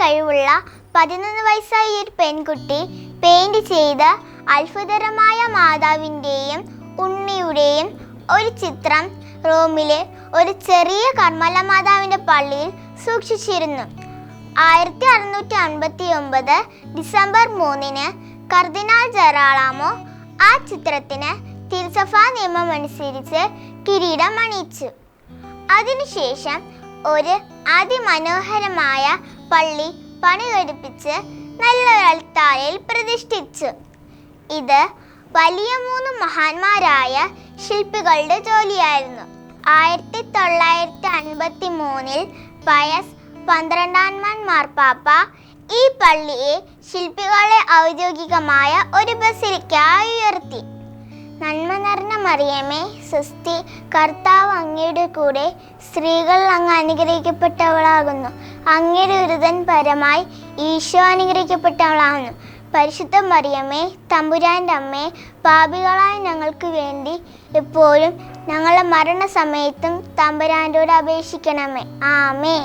കഴിവുള്ള പതിനൊന്ന് വയസ്സായ ഒരു പെൺകുട്ടി പെയിന്റ് ചെയ്ത അത്ഭുതകരമായ മാതാവിന്റെയും ഉണ്ണിയുടെയും ഒരു ചിത്രം റോമിലെ ഒരു ചെറിയ കർമ്മല മാതാവിന്റെ പള്ളിയിൽ സൂക്ഷിച്ചിരുന്നു. ആയിരത്തി അറുന്നൂറ്റി അൻപത്തി ഒമ്പത് ഡിസംബർ മൂന്നിന് കർദിനാൾ ജെറാളാമോ ആ ചിത്രത്തിന് തിരുസഭാ നിയമം അനുസരിച്ച് കിരീടം അണിയിച്ചു അതിനുശേഷം ഒരു അതിമനോഹരമായ പള്ളി പണികഴിപ്പിച്ച് നല്ലൊരു താരയിൽ പ്രതിഷ്ഠിച്ചു. ഇത് വലിയ മൂന്ന് മഹാന്മാരായ ശില്പികളുടെ ജോലിയായിരുന്നു. ആയിരത്തി തൊള്ളായിരത്തി അൻപത്തി മൂന്നിൽ പയസ് പന്ത്രണ്ടാൻമാൻ മാർപ്പാപ്പ ഈ പള്ളിയെ ശില്പികളെ ഔദ്യോഗികമായ ഒരു ബസിലിക്കായി ഉയർത്തി. നന്മ നിറഞ്ഞ മറിയമേ സുസ്തി കർത്താവ് അങ്ങയുടെ കൂടെ സ്ത്രീകൾ അങ്ങ് അനുഗ്രഹിക്കപ്പെട്ടവളാകുന്നു. അങ്ങയുടെ ഉരുതൻ പരമായി ഈശോ അനുഗ്രഹിക്കപ്പെട്ടവളാകുന്നു. പരിശുദ്ധ മറിയമ്മേ തമ്പുരാന്റെ അമ്മേ പാപികളായ ഞങ്ങൾക്ക് വേണ്ടി എപ്പോഴും ഞങ്ങളുടെ മരണസമയത്തും തമ്പുരാന്റോട് അപേക്ഷിക്കണമേ. ആമേ